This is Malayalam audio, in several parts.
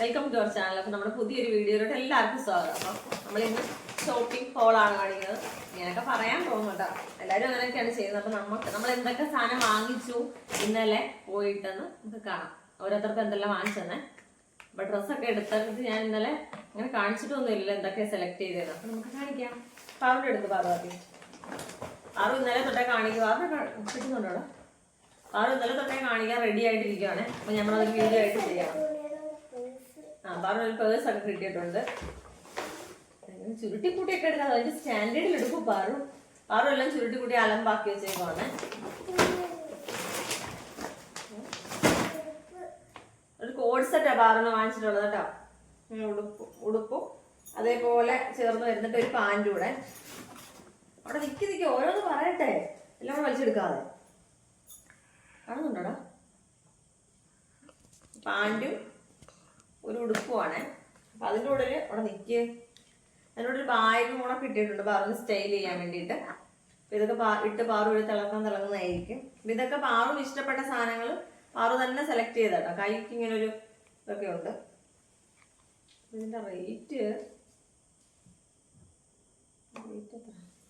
വെൽക്കം ടു അവർ ചാനൽ അപ്പോൾ നമ്മുടെ പുതിയൊരു വീഡിയോയിലോട്ട് എല്ലാവർക്കും സ്വാഗതം. അപ്പം നമ്മളിന്ന് ഷോപ്പിംഗ് ഹോളാണ് കാണിക്കുന്നത്. ഇങ്ങനെയൊക്കെ പറയാൻ പോകുന്നുണ്ട് എല്ലാവരും അങ്ങനെയൊക്കെയാണ് ചെയ്യുന്നത്. അപ്പം നമുക്ക് നമ്മൾ എന്തൊക്കെ സാധനം വാങ്ങിച്ചു ഇന്നലെ പോയിട്ടെന്ന് നമുക്ക് കാണാം. ഓരോരുത്തർക്കും എന്തെല്ലാം വാങ്ങിച്ചെന്നേ അപ്പോൾ ഡ്രസ്സൊക്കെ എടുത്തിട്ട് ഞാൻ ഇന്നലെ അങ്ങനെ കാണിച്ചിട്ടൊന്നും ഇല്ല എന്തൊക്കെ സെലക്ട് ചെയ്തത് അപ്പം നമുക്ക് കാണിക്കാം. പാവിന്റെ എടുത്ത് പാർവതി പാറു ഇന്നലെ തൊട്ടേ കാണിക്കുക പാറിനെ കിട്ടുന്നുണ്ടോ? പാറു ഇന്നലെ തൊട്ടേ കാണിക്കാൻ റെഡി ആയിട്ടിരിക്കുകയാണ് അപ്പം നമ്മളത് വീഡിയോ ആയിട്ട് ചെയ്യാം. പറഞ്ഞു ഒരു പേഴ്സ് ഒക്കെ കിട്ടിയിട്ടുണ്ട്. ചുരുട്ടിക്കൂട്ടിയൊക്കെ എടുക്കാം. അതിന്റെ സ്റ്റാൻഡേർഡിൽ എടുക്കും പാറു. പാറു എല്ലാം ചുരുട്ടിക്കൂട്ടി അലമ്പാക്കി വെച്ചേക്കുവാണ്. ഒരു കോഡ് സെറ്റാ പാറിന് വാങ്ങിച്ചിട്ടുള്ളത് കേട്ടോ. ഉടുപ്പ് ഉടുപ്പും അതേപോലെ ചേർന്ന് വരുന്നിട്ട് ഒരു പാന്റും കൂടെ അവിടെ നിൽക്കി നിൽക്കി ഓരോന്ന് പറയട്ടെ. എല്ലാം കൂടെ വലിച്ചെടുക്കാതെ. കാണുന്നുണ്ടോടാ? പാന്റും ഒരു ഉടുപ്പുമാണ് അപ്പൊ അതിന്റെ കൂടെ അവിടെ നിൽക്കുക അതിന്റെ ഒരു ബാഗും കൂടെ കിട്ടിയിട്ടുണ്ട് പാറിന് സ്റ്റൈൽ ചെയ്യാൻ വേണ്ടിയിട്ട്. അപ്പൊ ഇതൊക്കെ പാ- ഇട്ട് പാറു ഒരു തിളക്കം തിളങ്ങുന്നതായിരിക്കും. അപ്പൊ ഇതൊക്കെ പാറും ഇഷ്ടപ്പെട്ട സാധനങ്ങൾ പാറു തന്നെ സെലക്ട് ചെയ്തട്ടോ കൈക്ക് ഇങ്ങനെ ഒരു ഇതൊക്കെ ഉണ്ട്. ഇതിന്റെ റേറ്റ്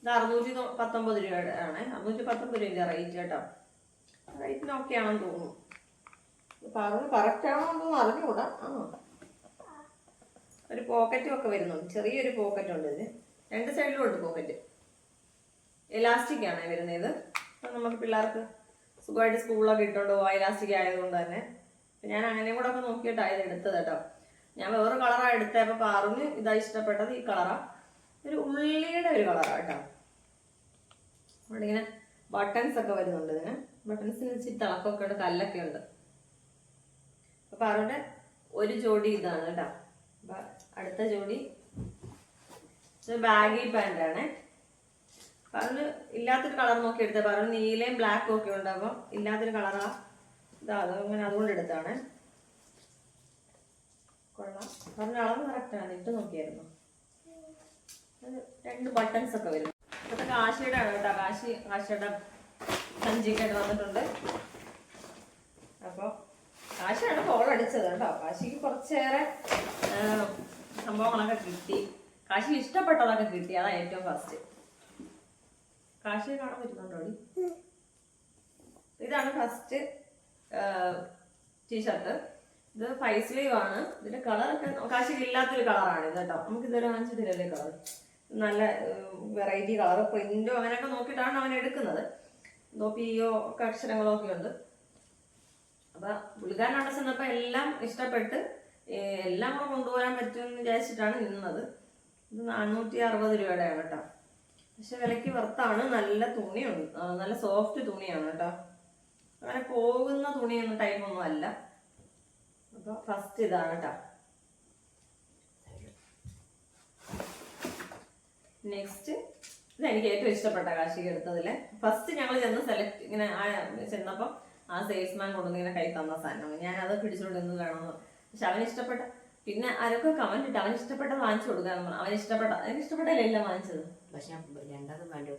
ഇത് അറുന്നൂറ്റി പത്തൊമ്പത് രൂപയുടെ ആണ്. അറുന്നൂറ്റി പത്തൊമ്പത് രൂപ റേറ്റ് കേട്ടോ. റേറ്റിന് ആണെന്ന് തോന്നുന്നു പറഞ്ഞു കറക്റ്റ് ആണോ എന്നൊന്നും അറിഞ്ഞുകൂടാ. ആ പോക്കറ്റും ഒക്കെ വരുന്നുണ്ട്. ചെറിയൊരു പോക്കറ്റ് ഉണ്ട് ഇതിന് രണ്ട് സൈഡിലും ഉണ്ട് പോക്കറ്റ് എലാസ്റ്റിക് ആണ് വരുന്നത്. നമുക്ക് പിള്ളേർക്ക് സുഖമായിട്ട് സ്കൂളിലൊക്കെ ഇട്ടുകൊണ്ട് പോവാം. എലാസ്റ്റിക് ആയതുകൊണ്ട് തന്നെ. ഞാൻ അങ്ങനെയും കൂടെ ഒക്കെ നോക്കിയിട്ടാണ് ഇത് എടുത്തത് കേട്ടോ. ഞാൻ വേറെ കളറാണ് എടുത്തത് അപ്പോൾ പാറിന് ഇതാ ഇഷ്ടപ്പെട്ടത് ഈ കളറാ ഒരു ഉള്ളിയുടെ ഒരു കളറാണ് കേട്ടോ. അവിടെ ഇങ്ങനെ ബട്ടൺസ് ഒക്കെ വരുന്നുണ്ട് ഇതിന്. ബട്ടൺസിന് വെച്ച് തിളക്കമൊക്കെ ഉണ്ട്. കല്ലൊക്കെ ഉണ്ട്. അപ്പൊ അവരുടെ ഒരു ജോഡി ഇതാണ് കേട്ടോ. അടുത്ത ജോഡി. ബാഗി പാന്റ് ആണ് പറഞ്ഞ് ഇല്ലാത്തൊരു കളർ നോക്കി എടുത്തത് പറഞ്ഞു നീലയും ബ്ലാക്കും ഒക്കെ ഉണ്ട്. അപ്പം ഇല്ലാത്തൊരു കളറാ ഇതാ അങ്ങനെ അതുകൊണ്ട് എടുത്താണ് കൊള്ളാം. പറഞ്ഞ അളവ് കറക്റ്റാണ് ഇട്ട് നോക്കിയായിരുന്നു. രണ്ട് ബട്ടൺസ് ഒക്കെ വരും. ഇപ്പോഴത്തെ കാശിയുടെ ആണ് കേട്ടോ. കാശി കാശിയുടെ സഞ്ചിക്കായിട്ട് വന്നിട്ടുണ്ട്. അപ്പോൾ കാശിയാണ് കോൾ അടിച്ചത് കേട്ടോ. കാശിക്ക് കുറച്ചേറെ സംഭവങ്ങളൊക്കെ കിട്ടി. കാശി ഇഷ്ടപ്പെട്ടതൊക്കെ കിട്ടി. അതാണ് ഏറ്റവും ഫസ്റ്റ് കാശി കാണാൻ പറ്റുന്നുണ്ടോ ഇതാണ് ഫസ്റ്റ് ടീഷർട്ട് ഇത് ഫൈവ് സ്ലീവ് ആണ്. ഇതിന്റെ കളറൊക്കെ കാശിക്ക് ഇല്ലാത്തൊരു കളറാണ് ഇത് കേട്ടോ. നമുക്ക് ഇതുവരെ കാണിച്ചിട്ടില്ലല്ലേ കളർ നല്ല വെറൈറ്റി കളർ പ്രിന്റോ അങ്ങനെയൊക്കെ നോക്കിയിട്ടാണ് അവൻ എടുക്കുന്നത്. പിയോ ഒക്കെ അക്ഷരങ്ങളോ ഒക്കെ ഉണ്ട്. അപ്പൊ പുള്ളിക്കാരൻ അവിടെ എല്ലാം ഇഷ്ടപ്പെട്ട് എല്ലാം കൂടെ കൊണ്ടുപോകാൻ പറ്റുമെന്ന് വിചാരിച്ചിട്ടാണ് നിന്നത്. ഇത് നാനൂറ്റി അറുപത് രൂപയുടെയാണ് കേട്ടോ. പക്ഷെ വിലക്ക് വർത്താണ്. നല്ല തുണിയുണ്ട്. നല്ല സോഫ്റ്റ് തുണിയാണ് കേട്ടോ. അങ്ങനെ പോകുന്ന തുണിയൊന്നും ടൈപ്പൊന്നും അല്ല. അപ്പൊ ഫസ്റ്റ് ഇതാണ് കേട്ടോ. നെക്സ്റ്റ് ഇത് എനിക്ക് ഏറ്റവും ഇഷ്ടപ്പെട്ട കാശിക എടുത്തതിൽ ഫസ്റ്റ് ഞങ്ങൾ ചെന്ന് സെലക്ട് ഇങ്ങനെ ആ ചെന്നപ്പം ആ സെയിൽസ്മാൻ മാൻ കൊണ്ടുവന്നിങ്ങനെ കൈ തന്ന സാധനം. ഞാൻ അത് പിടിച്ചോണ്ട് എന്ത് വേണമെന്ന്. പക്ഷെ അവൻ ഇഷ്ടപ്പെട്ട പിന്നെ ആരൊക്കെ കമന്റ് ഇട്ട് അവൻ ഇഷ്ടപ്പെട്ടത് വാങ്ങിച്ചു കൊടുക്കാൻ അവൻ ഇഷ്ടപ്പെട്ട അവൻ ഇഷ്ടപ്പെട്ടല്ലേ എല്ലാം വാങ്ങിച്ചത്? പക്ഷെ രണ്ടാമതും വേണ്ടി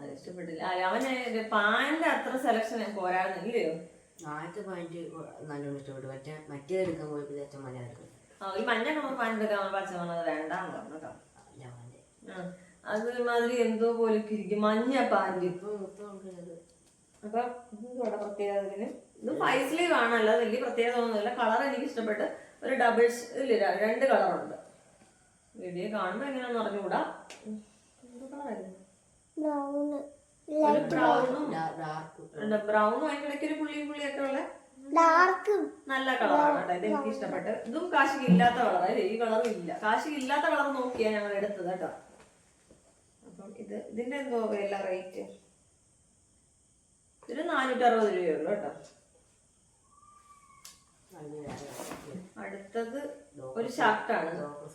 അത് ഇഷ്ടപ്പെട്ടില്ല. അവന് പാന്റെ അത്ര സെലക്ഷൻ പോരായിരുന്നില്ലയോ ആദ്യത്തെ പോയിന്റ് നല്ലോണം ഇഷ്ടപ്പെട്ടു. മറ്റേ എടുക്കാൻ പോയപ്പോൾ ഏറ്റവും മഞ്ഞ എടുക്കും ആ ഈ മഞ്ഞ കളർ പാൻ എടുക്കാൻ പച്ച കളർ വേണ്ടാന്ന് പറഞ്ഞു കേട്ടോ. അത് മാതിരി എന്തോ പോലെ ഇരിക്കും. മഞ്ഞ പാന്റ്. ഇപ്പൊ അപ്പൊ പ്രത്യേകത ഇതിന് ഇത് ഫൈവ് സ്ലീവ് വലിയ പ്രത്യേകത ഒന്നുമില്ല. കളർ എനിക്ക് ഇഷ്ടപ്പെട്ട് ഒരു ഡബിൾ ഇല്ല രണ്ട് കളറുണ്ട് വീഡിയോ കാണുമ്പോ എങ്ങനെയാന്ന് അറിഞ്ഞുകൂടാ? ബ്രൗണും ഡാർക്ക് ബ്രൗണും അതിന്റെ ഇടയ്ക്ക് ഒരു പുള്ളിയും പുള്ളിയൊക്കെ ഉള്ള ഡാർക്ക് നല്ല കളറാണ് ഇത് എനിക്ക് ഇഷ്ടപ്പെട്ട്. ഇതും കാശിക്ക് ഇല്ലാത്ത കളറാണ് ഈ കളറും ഇല്ല. കാശിക്ക് ഇല്ലാത്ത കളർ നോക്കിയാ ഞങ്ങൾ എടുത്തത് കേട്ടോ. അപ്പം ഇത് ഇതിന്റെ എന്തോ വില റേറ്റ് ഇതിന് നാനൂറ്റി അറുപത് രൂപയുള്ളൂ കേട്ടോ. അടുത്തത് ഒരു ഷർട്ടാണ് ഡോക്കർ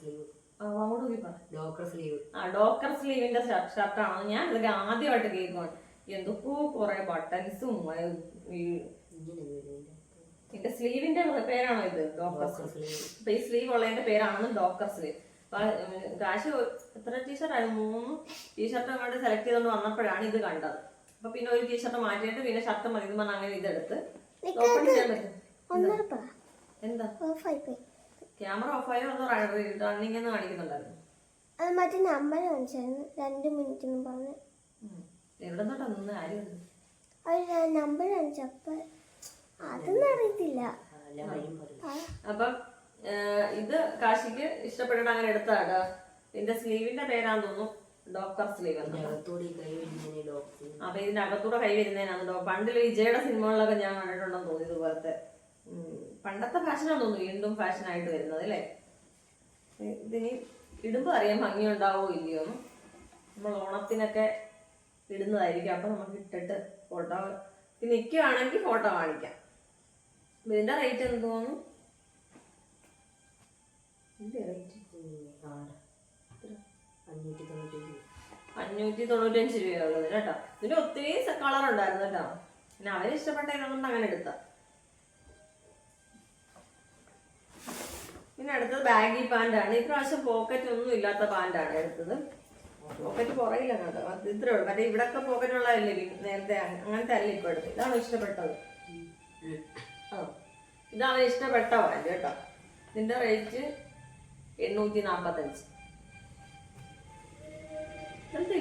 സ്ലീവ് ആ ഡോക്കർ സ്ലീവിന്റെ ഷർട്ടാണ് ഞാൻ ഇതൊക്കെ ആദ്യമായിട്ട് കേൾക്കുന്നത് എന്തൊക്കെയോ കുറെ ബട്ടൺസും എന്റെ ഇതിന്റെ സ്ലീവിന്റെ പേരാണോ ഇത്? ഡോക്കർ സ്ലീവ് അപ്പൊ ഈ സ്ലീവ് ഉള്ളതിന്റെ പേരാണ് ഡോക്കർ സ്ലീവ് കാശ് എത്ര ടീഷർട്ടായിരുന്നു മൂന്ന് ടീഷർട്ടും കണ്ട് സെലക്ട് ചെയ്തുകൊണ്ട് വന്നപ്പോഴാണ് ഇത് കണ്ടത്. അപ്പൊ പിന്നെ ഒരു ടീഷർട്ട് മാറ്റിയിട്ട് പിന്നെ ഷർട്ട് മതി. എന്ന് പറഞ്ഞാൽ അങ്ങനെ ഇതെടുത്ത്. ഓപ്പൺ ചെയ്യാൻ പറ്റും. എന്താ? ക്യാമറ ഓഫായോ അതോ റണ്ണിങ് എന്ന് കാണിക്കുന്നുണ്ടായിരുന്നു? അത് മറ്റേ നമ്പർ കാണിച്ചായിരുന്നു. രണ്ട് മിനിറ്റ് എന്ന് പറഞ്ഞു. എവിടെ നിന്നോട്ടാ നിന്ന്? ആരും? അവർ നമ്പർ കാണിച്ചപ്പോൾ അതൊന്നും അറിയത്തില്ല. അപ്പം ഇത് കാശിക്ക് ഇഷ്ടപ്പെട്ടിട്ട് അങ്ങനെ എടുത്തതാട്ടോ ഇതിന്റെ സ്ലീവിന്റെ പേരാന്ന് തോന്നുന്നു. ഡോക്ടർ. സ്ലീവ് അപ്പൊ ഇതിന്റെ അകത്തൂടെ കൈ വരുന്നതിനാണ് പണ്ട് വിജയുടെ സിനിമകളിലൊക്കെ ഞാൻ കണ്ടിട്ടുണ്ടെന്ന് തോന്നി ഇതുപോലത്തെ. പണ്ടത്തെ ഫാഷനാണ് തോന്നുന്നു വീണ്ടും ഫാഷനായിട്ട് വരുന്നത് അല്ലേ? ഇതിന് ഇടുമ്പോ അറിയാൻ ഭംഗി ഉണ്ടാവോ ഇല്ലയോ നമ്മൾ ഓണത്തിനൊക്കെ ഇടുന്നതായിരിക്കും. അപ്പൊ നമുക്ക് ഇട്ടിട്ട് ഫോട്ടോ നിൽക്കുകയാണെങ്കിൽ ഫോട്ടോ കാണിക്കാം. ഇതിന്റെ റേറ്റ് എന്ത് തോന്നുന്നു? റേറ്റ് അഞ്ഞൂറ്റി തൊണ്ണൂറ്റി അഞ്ഞൂറ്റി തൊണ്ണൂറ്റഞ്ച് രൂപയുള്ളത് കേട്ടോ. ഇതിന് ഒത്തിരി കളർ ഉണ്ടായിരുന്നു കേട്ടോ. പിന്നെ അവർ ഇഷ്ടപ്പെട്ടതിനൊന്നും അങ്ങനെ എടുത്ത. പിന്നെ അടുത്തത് ബാഗി പാന്റാണ് ഇപ്രാവശ്യം പോക്കറ്റ് ഒന്നും ഇല്ലാത്ത പാന്റാണ് എടുത്തത്. പോക്കറ്റ് പുറകിലാണ് കേട്ടോ. അത് ഇത്രേ ഉള്ളൂ. മറ്റേ ഇവിടൊക്കെ പോക്കറ്റ് ഉള്ളതല്ലേ വി- നേരത്തെ അങ്ങ- അങ്ങനത്തെ അല്ല ഇപ്പൊ എടുത്തത്? ഇതാണ് ഇഷ്ടപ്പെട്ടത്. ഇതാണ് ഇഷ്ടപ്പെട്ട പാന്റ് കേട്ടോ. ഇതിന്റെ റേറ്റ് എണ്ണൂറ്റി നാപ്പത്തഞ്ച്. നിനക്ക്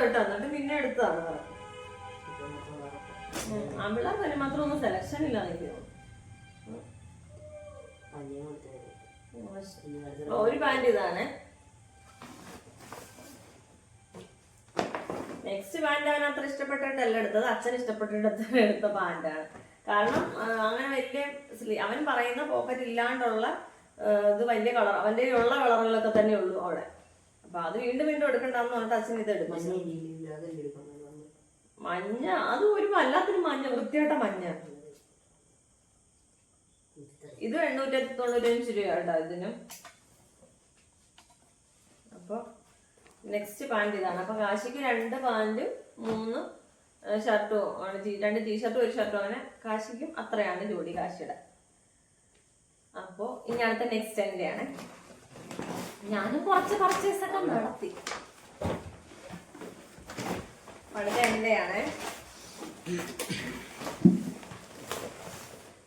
കേട്ടോ. എന്നിട്ട് എടുത്തതാണ് കറപ്പ് അവിടെ തന്നെ മാത്രം ഒന്നും സെലക്ഷൻ ഇല്ല ഒരു ഇതാണ്. നെക്സ്റ്റ് അവൻ അത്ര ഇഷ്ടപ്പെട്ടിട്ടല്ല എടുത്തത്. അച്ഛൻ ഇഷ്ടപ്പെട്ടിട്ട് എടുത്ത പാൻഡാണ് കാരണം അങ്ങനെ വലിയ അവൻ പറയുന്ന പോക്കറ്റ് ഇല്ലാണ്ടുള്ള ഇത് വലിയ കളർ അവന്റെ ഉള്ള കളറുകളൊക്കെ തന്നെ ഉള്ളൂ അവിടെ. അപ്പൊ അത് വീണ്ടും വീണ്ടും എടുക്കണ്ടെന്ന് പറഞ്ഞിട്ട് അച്ഛൻ ഇത് എടുക്കും. മഞ്ഞ അത് ഒരു വല്ലാത്തൊരു മഞ്ഞ വൃത്തിയായിട്ട മഞ്ഞ. ഇത് എണ്ണൂറ്റി തൊണ്ണൂറ്റഞ്ച് രൂപ ഇതിനും. അപ്പൊ നെക്സ്റ്റ് പാന്റ് ഇതാണ്. അപ്പൊ കാശിക്ക് രണ്ട് പാന്റും മൂന്ന് ഷർട്ടും ആണ് ടീ- രണ്ട് ടീഷർട്ടും ഒരു ഷർട്ടും അങ്ങനെ കാശിക്കും അത്രയാണ് ജോഡി കാശിയുടെ. അപ്പോ ഇനി അടുത്ത നെക്സ്റ്റ് എന്റെ ആണ് ഞാനും കുറച്ച് പർച്ചേസ് ഒക്കെ നടത്തി. വളരെ എന്തെയാണ്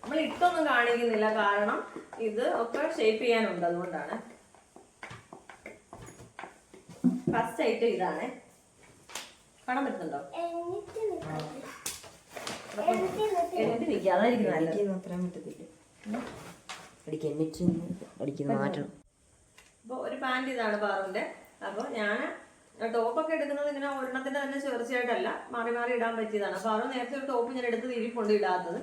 നമ്മൾ ഇട്ടൊന്നും കാണിക്കുന്നില്ല കാരണം ഇത് ഒക്കെ ഷേപ്പ് ചെയ്യാനുണ്ട് അതുകൊണ്ടാണ്. ഫസ്റ്റ് ഐറ്റം ഇതാണ്. കാണാൻ പറ്റുന്നുണ്ടോ? എന്നിട്ട് നിൽക്കാതായിരിക്കും നിൽക്കുക അതായിരിക്കും അത്രയും പറ്റത്തില്ല. അടിക്ക് എന്നിട്ട് അടിക്കുന്ന മാറ്റണം അപ്പോൾ ഒരു പാന്റ് ഇതാണ് പാറുവിന്റെ അപ്പോൾ ഞാൻ ടോപ്പൊക്കെ എടുക്കുന്നത് ഇങ്ങനെ ഒരെണ്ണത്തിന്റെ തന്നെ ചേർച്ചയായിട്ടല്ല മാറി മാറി ഇടാൻ പറ്റിയതാണ്. അപ്പോൾ അത് നേരത്തെ ഒരു ടോപ്പ് ഞാൻ എടുത്ത് തിരിപ്പുണ്ട് ഇടാത്തത്.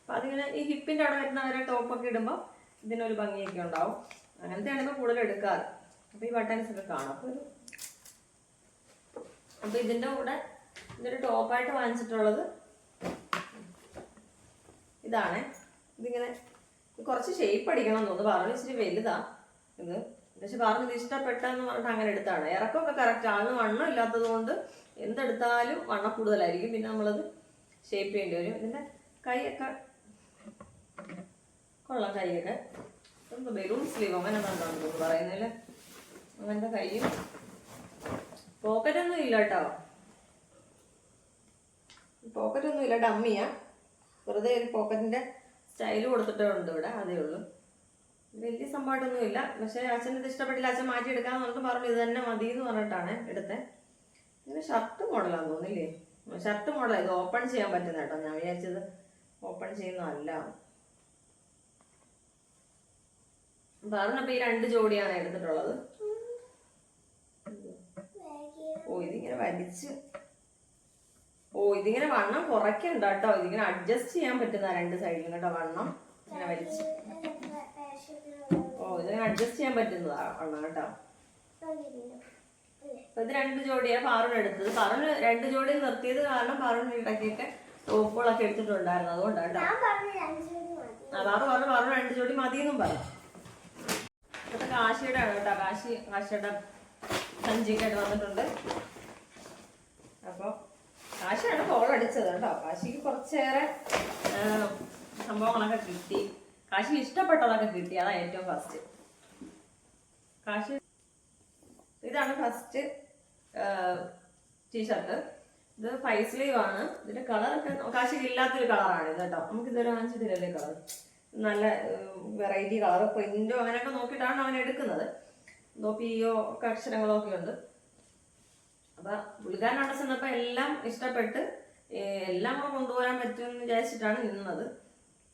അപ്പോൾ അതിങ്ങനെ ഈ ഹിപ്പിന്റെ അവിടെ വരുന്ന വരെ ടോപ്പൊക്കെ ഇടുമ്പോൾ ഇതിനൊരു ഭംഗിയൊക്കെ ഉണ്ടാവും. അങ്ങനത്തെയാണ് ഇപ്പോൾ കൂടുതൽ എടുക്കാറ്. അപ്പോൾ ഈ ബട്ടൺസ് ഒക്കെ കാണാം. അപ്പോൾ ഒരു അപ്പോൾ ഇതിന്റെ കൂടെ ഇതൊരു ടോപ്പായിട്ട് വാങ്ങിച്ചിട്ടുള്ളത് ഇതാണ്. ഇതിങ്ങനെ കുറച്ച് ഷേപ്പ് അടിക്കണം എന്ന് തോന്നുന്നു. പറഞ്ഞു ഇച്ചിരി വലുതാ. ഇത് പക്ഷെ പറഞ്ഞു ഇത് ഇഷ്ടപ്പെട്ടെന്ന് പറഞ്ഞിട്ട് അങ്ങനെ എടുത്താണ്. ഇറക്കമൊക്കെ കറക്റ്റ് ആണ്. വണ്ണം ഇല്ലാത്തത് കൊണ്ട് എന്തെടുത്താലും വണ്ണം കൂടുതലായിരിക്കും. പിന്നെ നമ്മളത് ഷേപ്പ് ചെയ്യേണ്ടി വരും. ഇതിന്റെ കൈയൊക്കെ കൊള്ളാം കൈയൊക്കെ. ബലൂൺ സ്ലീവ് അങ്ങനെ എന്താണെന്ന് പറയുന്നില്ല അങ്ങനത്തെ കൈയും പോക്കറ്റൊന്നും ഇല്ല കേട്ടോ. പോക്കറ്റൊന്നും ഇല്ല. ഡമ്മിയാ വെറുതെ ഒരു പോക്കറ്റിന്റെ സ്റ്റൈൽ കൊടുത്തിട്ടുണ്ട് ഇവിടെ? അതേ ഉള്ളൂ. വലിയ സംഭവമായിട്ടൊന്നും ഇല്ല പക്ഷെ അച്ഛൻ ഇത് ഇഷ്ടപ്പെട്ടില്ല അച്ഛൻ മാറ്റി എടുക്കാന്ന് പറഞ്ഞിട്ട് പറഞ്ഞു ഇത് തന്നെ മതി എന്ന് പറഞ്ഞിട്ടാണ് എടുത്തത് ഇങ്ങനെ ഷർട്ട് മോഡലാന്ന് തോന്നില്ലേ? ഷർട്ട് മോഡൽ ഇത് ഓപ്പൺ ചെയ്യാൻ പറ്റുന്ന കേട്ടോ. ഞാൻ വിചാരിച്ചത് ഓപ്പൺ ചെയ്യുന്നതല്ല. പറഞ്ഞപ്പോ ഈ രണ്ട് ജോഡിയാണ് എടുത്തിട്ടുള്ളത്. ഓ ഇതിങ്ങനെ വലിച്ച്. ഓ ഇതിങ്ങനെ വണ്ണം കുറയ്ക്കണ്ട കേട്ടോ. ഇതിങ്ങനെ അഡ്ജസ്റ്റ് ചെയ്യാൻ പറ്റുന്ന രണ്ട് സൈഡിലും കേട്ടോ വണ്ണം. ഇങ്ങനെ വലിച്ച്. ഓ ഇതിങ്ങനെ അഡ്ജസ്റ്റ് ചെയ്യാൻ പറ്റുന്നതാണ് കേട്ടോ. അപ്പൊ ഇത് രണ്ട് ജോഡിയാണ് പാറുന് എടുത്തത്. പാറുന് രണ്ട് ജോഡി നിർത്തിയത് കാരണം പാറുന് ഇടയ്ക്കൊക്കെ ടോപ്പുകളൊക്കെ എടുത്തിട്ടുണ്ടായിരുന്നു. അതുകൊണ്ടാണ് കേട്ടോ. ഞാൻ പറഞ്ഞ രണ്ട് ജോഡി മതി. ആ പാറു പറഞ്ഞു രണ്ട് ജോഡി പറഞ്ഞു ഇതൊക്കെ കാശിയുടെ ആണ് കേട്ടോ. കാശി കാശിയുടെ സഞ്ചിക്കായിട്ട് വന്നിട്ടുണ്ട്. അപ്പോൾ കാശിയാണ് കോൾ അടിച്ചത് കേട്ടോ. കാശിക്ക് കുറച്ചേറെ സംഭവങ്ങളൊക്കെ കിട്ടി. കാശിക്ക് ഇഷ്ടപ്പെട്ടതൊക്കെ കിട്ടി. അതാ ഏറ്റവും ഫസ്റ്റ് കാശി ഇതാണ് ഫസ്റ്റ് ടീഷർട്ട് ഇത് ഫൈവ് സ്ലീവ് ആണ്. ഇതിന്റെ കളറൊക്കെ കാശിക്ക് ഇല്ലാത്തൊരു കളറാണ് ഇത് കേട്ടോ. നമുക്ക് ഇതുവരെ വാങ്ങിച്ചിട്ടില്ലല്ലേ കളർ നല്ല വെറൈറ്റി കളർ പ്രിന്റോ അങ്ങനെയൊക്കെ നോക്കിയിട്ടാണ് അവൻ എടുക്കുന്നത്. എന്തോ പിയോ ഒക്കെ അക്ഷരങ്ങളോ ഒക്കെ ഉണ്ട്. അപ്പൊ പുള്ളിക്കാരൻ അവിടെ എല്ലാം ഇഷ്ടപ്പെട്ട് എല്ലാം കൂടെ കൊണ്ടുപോകാൻ പറ്റുമെന്ന് വിചാരിച്ചിട്ടാണ് നിന്നത്.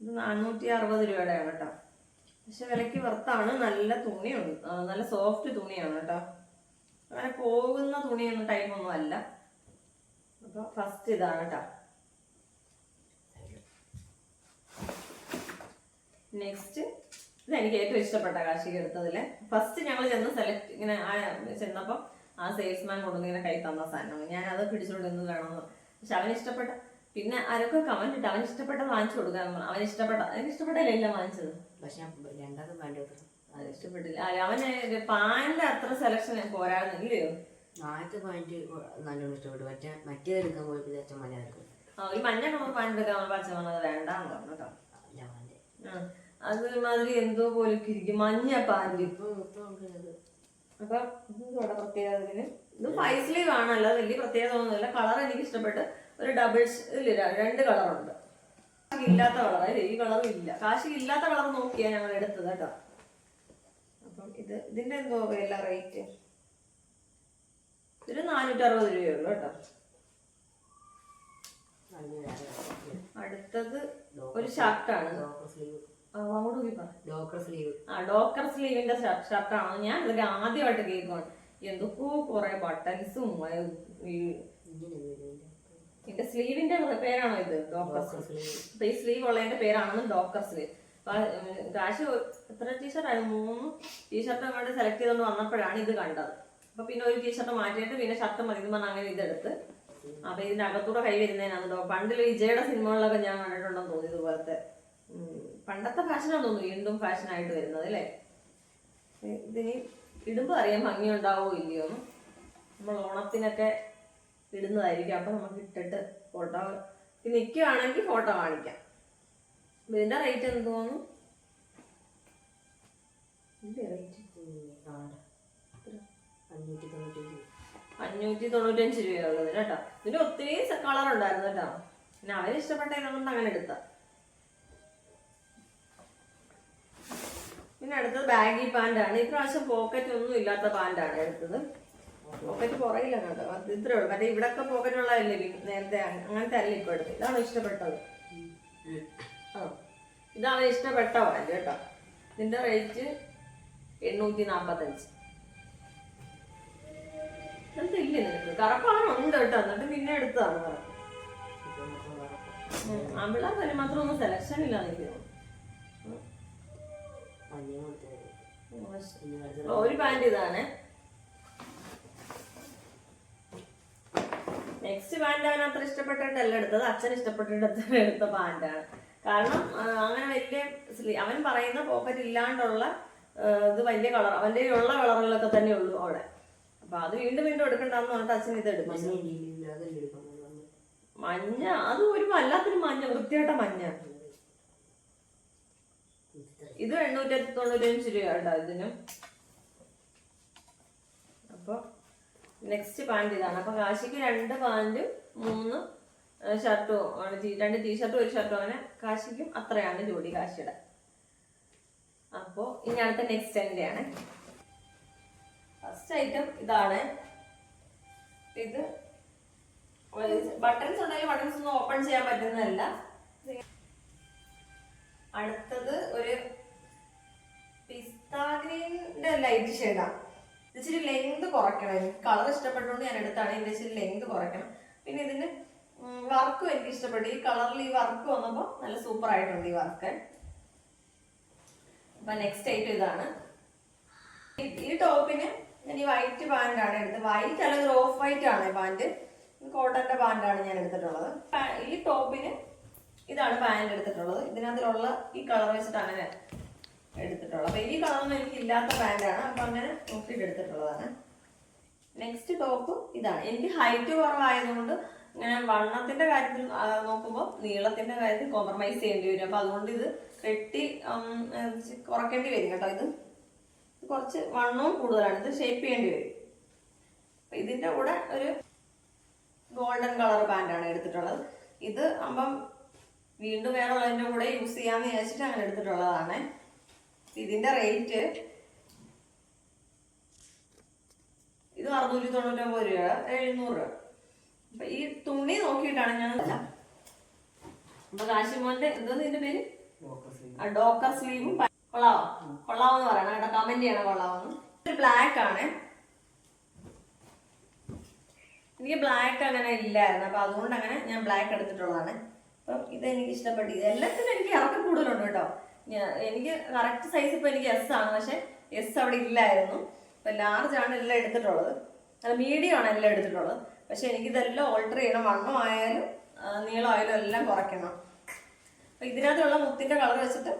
ഇത് നാനൂറ്റി അറുപത് രൂപയുടെയാണ് കേട്ടോ. പക്ഷെ വിലക്ക് വർത്താണ്. നല്ല തുണിയുണ്ട്. നല്ല സോഫ്റ്റ് തുണിയാണ് കേട്ടോ. അങ്ങനെ പോകുന്ന തുണിയൊന്നും ടൈപ്പൊന്നും അല്ല. അപ്പൊ ഫസ്റ്റ് ഇതാണ് കേട്ടോ. നെക്സ്റ്റ് ഇത് എനിക്ക് ഏറ്റവും ഇഷ്ടപ്പെട്ട കാശിക്ക് എടുത്തതിൽ. ഫസ്റ്റ് ഞങ്ങൾ ചെന്ന് സെലക്ട് ഇങ്ങനെ ആ ചെന്നപ്പോ ആ സെയിൽസ്മാൻ കൊണ്ടുവന്ന് ഇങ്ങനെ കൈ തന്ന സാധനം പിടിച്ചോണ്ട് എന്ത് വേണമെന്ന് പക്ഷെ അവന് ഇഷ്ടപ്പെട്ട പിന്നെ ആരൊക്കെ കമന്റ് ഇട്ട് അവന് ഇഷ്ടപ്പെട്ട വാങ്ങിച്ചു കൊടുക്കാൻ അവന് ഇഷ്ടപ്പെട്ട അവന് ഇഷ്ടപ്പെട്ടല്ലേ എല്ലാം വാങ്ങിച്ചത്? പക്ഷെ രണ്ടാമത് വേണ്ടി അത് ഇഷ്ടപ്പെട്ടില്ല. അല്ല, അവന് പാന്റെ അത്ര സെലക്ഷൻ പോരായിരുന്നില്ലയോ? ആദ്യത്തെ പാന്റ് നല്ലോണം ഇഷ്ടപ്പെട്ടു. മറ്റേ മറ്റേത് എടുക്കാൻ പോയപ്പോൾ അച്ഛൻ മഞ്ഞ എടുക്കും ആ ഈ മഞ്ഞ കളർ പാൻ എടുക്കാൻ പച്ച വന്നത് വേണ്ടാന്ന് പറഞ്ഞു കേട്ടോ. അത് മാതിരി എന്തോ പോലെ ഇരിക്കും. മഞ്ഞ പാന്റ്. അപ്പൊ ഇതോടെ പ്രത്യേകത ഇത് ഫൈവ് സ്ലീവ് ആണ് അല്ലാതെ വലിയ പ്രത്യേകത ഒന്നുമില്ല. കളർ എനിക്ക് ഇഷ്ടപ്പെട്ട് ഒരു ഡബിൾ ഇല്ല രണ്ട് കളറുണ്ട് ഇല്ലാത്ത കളർ ഈ കളറും ഇല്ല. കാശി ഇല്ലാത്ത കളർ നോക്കിയാ ഞങ്ങൾ എടുത്തത് കേട്ടോ. അപ്പം ഇത് ഇതിന്റെ എന്തോ വില റേറ്റ് ഇതിന് നാനൂറ്റി അറുപത് രൂപയുള്ളൂ കേട്ടോ. അടുത്തത് ഒരു ഷർട്ടാണ് ഡോക്കർ സ്ലീവ് ആ ഡോക്കർ സ്ലീവിന്റെ ഷർട്ടാണ് ഞാൻ ഇതൊക്കെ ആദ്യമായിട്ട് കേൾക്കുവാണ്. എന്തൊക്കെയോ കുറെ ബട്ടൺസും വരുന്നില്ല ഇതിന്റെ സ്ലീവിന്റെ പേരാണോ ഇത്? ഡോക്കർ സ്ലീവ്. അപ്പൊ ഈ സ്ലീവ് ഉള്ളതിന്റെ പേരാണ് ഡോക്കർ സ്ലീവ്. കാശ് എത്ര ടീഷർട്ട് ആയിരുന്നു മൂന്ന് ടീഷർട്ട് അങ്ങോട്ട് സെലക്ട് ചെയ്തുകൊണ്ട് വന്നപ്പോഴാണ് ഇത് കണ്ടത്. അപ്പൊ പിന്നെ ഒരു ടീഷർട്ട് മാറ്റിയിട്ട് പിന്നെ ഷർട്ട് മതി എന്ന് പറഞ്ഞ് അങ്ങനെ ഇതെടുത്ത്. അപ്പൊ ഇതിന്റെ അകത്തൂടെ കൈ വരുന്നതിനാണ് പണ്ടിൽ വിജയുടെ സിനിമകളിലൊക്കെ ഞാൻ കണ്ടിട്ടുണ്ടെന്ന് തോന്നി ഇതുപോലത്തെ. പണ്ടത്തെ ഫാഷനാണ് തോന്നുന്നു വീണ്ടും ഫാഷനായിട്ട് വരുന്നത് അല്ലേ? ഇതിന് ഇടുമ്പോൾ അറിയാൻ ഭംഗി ഉണ്ടാവോ ഇല്ലയോ നമ്മൾ ഓണത്തിനൊക്കെ ഇടുന്നതായിരിക്കും. അപ്പൊ നമുക്ക് ഇട്ടിട്ട് ഫോട്ടോ നിൽക്കുകയാണെങ്കിൽ ഫോട്ടോ കാണിക്കാം. ഇതിന്റെ ഇതിന്റെ റേറ്റ് എന്ത് തോന്നുന്നു റേറ്റ് അഞ്ഞൂറ്റി തൊണ്ണൂറ്റി അഞ്ഞൂറ്റി തൊണ്ണൂറ്റഞ്ച് രൂപയുള്ളത് കേട്ടോ. ഇതിന് ഒത്തിരി കളർ ഉണ്ടായിരുന്നു കേട്ടോ. പിന്നെ അവന് ഇഷ്ടപ്പെട്ടതിനൊന്നും അങ്ങനെ എടുത്ത. പിന്നെ അടുത്തത് ബാഗി പാന്റാണ് ആണ്. ഇപ്രാവശ്യം പോക്കറ്റ് ഒന്നും ഇല്ലാത്ത പാന്റാണ് എടുത്തത്. പോക്കറ്റ് പുറകില്ല കേട്ടോ അത് ഇത്രേ ഉള്ളൂ. മറ്റേ ഇവിടൊക്കെ പോക്കറ്റ് ഉള്ളതല്ലേ നേരത്തെ അങ്ങ- അങ്ങനത്തെ അല്ല ഇപ്പൊ എടുത്ത് ഇതാണ് ഇഷ്ടപ്പെട്ടത്. ആ. ഇതാണ് ഇഷ്ടപ്പെട്ട വാൽ കേട്ടോ. ഇതിന്റെ റേറ്റ് എണ്ണൂറ്റി നാപ്പത്തഞ്ച് ഇതൊക്കെ ഇല്ലേ നിനക്ക്? കറപ്പാണ്? ഉണ്ട് കേട്ടോ. എന്നിട്ട് പിന്നെ എടുത്തതാണ് കറപ്പ്. അവിടെ തന്നെ മാത്രം ഒന്നും സെലക്ഷൻ ഇല്ല എനിക്ക് ഒരു പാന്റ് ഇതാണ്. നെക്സ്റ്റ് പാന്റ് അവൻ അത്ര ഇഷ്ടപ്പെട്ടിട്ടല്ല എടുത്തത് അച്ഛൻ ഇഷ്ടപ്പെട്ടിട്ട് എടുത്ത പാന്റാണ്. കാരണം അങ്ങനെ വലിയ അവൻ പറയുന്ന പോക്കറ്റ് ഇല്ലാണ്ടുള്ള ഇത് വലിയ കളർ അവന്റെ ഉള്ള കളറുകളൊക്കെ തന്നെ ഉള്ളൂ അവിടെ. അപ്പൊ അത് വീണ്ടും വീണ്ടും എടുക്കണ്ടെന്ന് പറഞ്ഞിട്ട് അച്ഛൻ ഇത് എടുക്കും. മഞ്ഞ അത് ഒരു വല്ലാത്തൊരു മഞ്ഞ വൃത്തിയായിട്ട മഞ്ഞ. ഇത് എണ്ണൂറ്റി തൊണ്ണൂറ്റഞ്ച് രൂപ ഇതിന് അപ്പൊ നെക്സ്റ്റ് പാന്റ് ഇതാണ്. അപ്പൊ കാശിക്ക് രണ്ട് പാന്റ് മൂന്ന് ഷർട്ടും ആണ്. രണ്ട് ടീഷർട്ടും ഒരു ഷർട്ടും അങ്ങനെ കാശിക്കും അത്രയാണ് ജോഡി കാശിയുടെ. അപ്പോ ഇനി അടുത്ത നെക്സ്റ്റ് എന്റെ ആണ് ഫസ്റ്റ് ഐറ്റം ഇതാണ്. ഇത് ബട്ടൺസ് ഉണ്ടെങ്കിൽ ബട്ടൺസ് ഒന്നും ഓപ്പൺ ചെയ്യാൻ പറ്റുന്നതല്ല. അടുത്തത് ഒരു പിസ്താ ഗ്രീനിന്റെ ലൈറ്റ് ഷെയ്ഡാണ് ഇച്ചിരി ലെങ്ത് കുറയ്ക്കണം. എനിക്ക് കളർ ഇഷ്ടപ്പെട്ടുകൊണ്ട് ഞാൻ എടുത്താണ്. ഇതിന്റെ ഇച്ചിരി ലെങ്ത് കുറയ്ക്കണം. പിന്നെ ഇതിന്റെ വർക്കും എനിക്ക് ഇഷ്ടപ്പെട്ടു. ഈ കളറിൽ ഈ വർക്ക് വന്നപ്പോൾ നല്ല സൂപ്പർ ആയിട്ടുണ്ട് ഈ വർക്ക് അപ്പൊ നെക്സ്റ്റ് ഐറ്റം ഇതാണ്. ഈ- ടോപ്പിന് ഞാൻ ഈ വൈറ്റ് പാന്റ് ആണ് എടുത്തത്. വൈറ്റ് അല്ലെങ്കിൽ ഓഫ് വൈറ്റ് ആണ് പാന്റ് കോട്ടന്റെ പാന്റാണ് ഞാൻ എടുത്തിട്ടുള്ളത്. ഈ ടോപ്പിന് ഇതാണ് പാന്റ് എടുത്തിട്ടുള്ളത്. ഇതിനകത്തിലുള്ള ഈ കളർ വെച്ചിട്ട് അങ്ങനെ എടുത്തിട്ടുള്ളത്. അപ്പൊ ഈ കളറൊന്നും എനിക്ക് ഇല്ലാത്ത പാന്റാണ് അപ്പൊ അങ്ങനെ നോക്കിയിട്ട് എടുത്തിട്ടുള്ളതാണ്. നെക്സ്റ്റ് ടോപ്പ് ഇതാണ്. എനിക്ക് ഹൈറ്റ് കുറവായതുകൊണ്ട് ഇങ്ങനെ വണ്ണത്തിന്റെ കാര്യത്തിൽ നോക്കുമ്പോൾ നീളത്തിന്റെ കാര്യത്തിൽ കോംപ്രമൈസ് ചെയ്യേണ്ടി വരും. അപ്പൊ അതുകൊണ്ട് ഇത് കെട്ടി കുറയ്ക്കേണ്ടി വരും കേട്ടോ ഇത്. കുറച്ച് വണ്ണവും കൂടുതലാണ്. ഇത് ഷേപ്പ് ചെയ്യേണ്ടി വരും. ഇതിന്റെ കൂടെ ഒരു ഗോൾഡൻ കളർ പാന്റാണ് എടുത്തിട്ടുള്ളത്. ഇത് അപ്പം വീണ്ടും വേറെ ഉള്ളതിന്റെ കൂടെ യൂസ് ചെയ്യാമെന്ന് വിചാരിച്ചിട്ട് അങ്ങനെ എടുത്തിട്ടുള്ളതാണ്. ഇതിന്റെ റേറ്റ് അറുന്നൂറ്റി തൊണ്ണൂറ്റൊമ്പത് രൂപ എഴുന്നൂറ് രൂപ. അപ്പൊ ഈ തുണി നോക്കിയിട്ടാണ് ഞാൻ അപ്പൊ കാശിമോന്റെ എന്താ നിന്റെ പേര്? ആ ഡോക്കർ സ്ലീവും കൊള്ളാവോ കൊള്ളാവോ? എന്ന് പറയണം കേട്ടോ. കമന്റ് ചെയ്യണം കൊള്ളാവെന്ന്. ഇത് ബ്ലാക്ക് ആണ്. എനിക്ക് ബ്ലാക്ക് അങ്ങനെ ഇല്ലായിരുന്നു. അപ്പൊ അതുകൊണ്ട് അങ്ങനെ ഞാൻ ബ്ലാക്ക് എടുത്തിട്ടുള്ളതാണ്. അപ്പം ഇത് എനിക്ക് ഇഷ്ടപ്പെട്ടു. ഇത് എല്ലാത്തിനും എനിക്ക് ഇറക്കം കൂടുതലുണ്ട് കേട്ടോ. എനിക്ക് കറക്റ്റ് സൈസ് ഇപ്പൊ എനിക്ക് എസ് ആണ്. പക്ഷെ എസ് അവിടെ ഇല്ലായിരുന്നു. അപ്പൊ ലാർജ് ആണ് എല്ലാം എടുത്തിട്ടുള്ളത്. മീഡിയം ആണ് എല്ലാം എടുത്തിട്ടുള്ളത്. പക്ഷെ എനിക്കിതെല്ലാം ഓൾട്ടർ ചെയ്യണം. വണ്ണമായാലും നീളമായാലും എല്ലാം കുറയ്ക്കണം. അപ്പൊ ഇതിനകത്തുള്ള മുത്തിന്റെ കളർ വെച്ചിട്ട്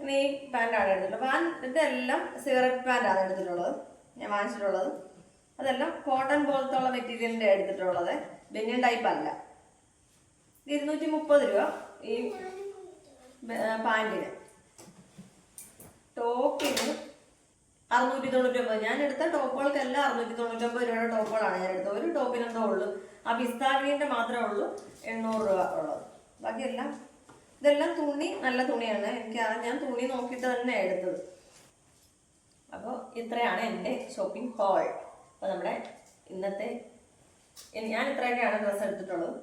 ഇനി ഈ പാന്റാണ് എടുത്തിട്ടുള്ളത്. പാന്റ് എല്ലാം സിഗരറ്റ് പാന്റാണ് എടുത്തിട്ടുള്ളത്. ഞാൻ വാങ്ങിച്ചിട്ടുള്ളത്. അതെല്ലാം കോട്ടൺ പോലത്തെ ഉള്ള മെറ്റീരിയലിന്റെ എടുത്തിട്ടുള്ളത്. ബെന്യൻ ടൈപ്പ് അല്ല. ഇരുന്നൂറ്റി മുപ്പത് രൂപ ഈ പാന്റിന് ടോപ്പിന് അറുന്നൂറ്റി തൊണ്ണൂറ്റൊമ്പത് ഞാൻ എടുത്ത ടോപ്പുകൾക്കെല്ലാം അറുന്നൂറ്റി തൊണ്ണൂറ്റൊമ്പത് രൂപയുടെ ടോപ്പുകളാണ് ഞാൻ എടുത്തത്. ഒരു ടോപ്പിനെന്തോ ഉള്ളൂ? ആ പിസ്താ മാത്രമേ ഉള്ളൂ എണ്ണൂറ് രൂപ ഉള്ളത്. ബാക്കിയെല്ലാം ഇതെല്ലാം തുണി നല്ല തുണിയാണ്. എനിക്ക് ഞാൻ തുണി നോക്കിയിട്ട് തന്നെ എടുത്തത്. അപ്പോൾ ഇത്രയാണ് എന്റെ ഷോപ്പിംഗ് ഹോൾ. അപ്പോൾ നമ്മുടെ ഇന്നത്തെ ഞാൻ ഇത്രയൊക്കെയാണ് ഡ്രസ്സ് എടുത്തിട്ടുള്ളത്.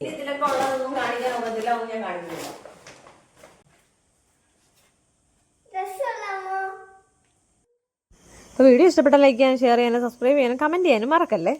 ഇതിലൊക്കെ ഉള്ളതൊന്നും കാണിക്കാൻ ഒക്കത്തില്ല ഒന്നും ഞാൻ കാണിക്കുന്നില്ല. അപ്പോൾ വീഡിയോ ഇഷ്ടപ്പെട്ട ലൈക്ക് ചെയ്യാനും ഷെയർ ചെയ്യാനും സബ്സ്ക്രൈബ് ചെയ്യാനും കമന്റ് ചെയ്യാനും മറക്കല്ലേ?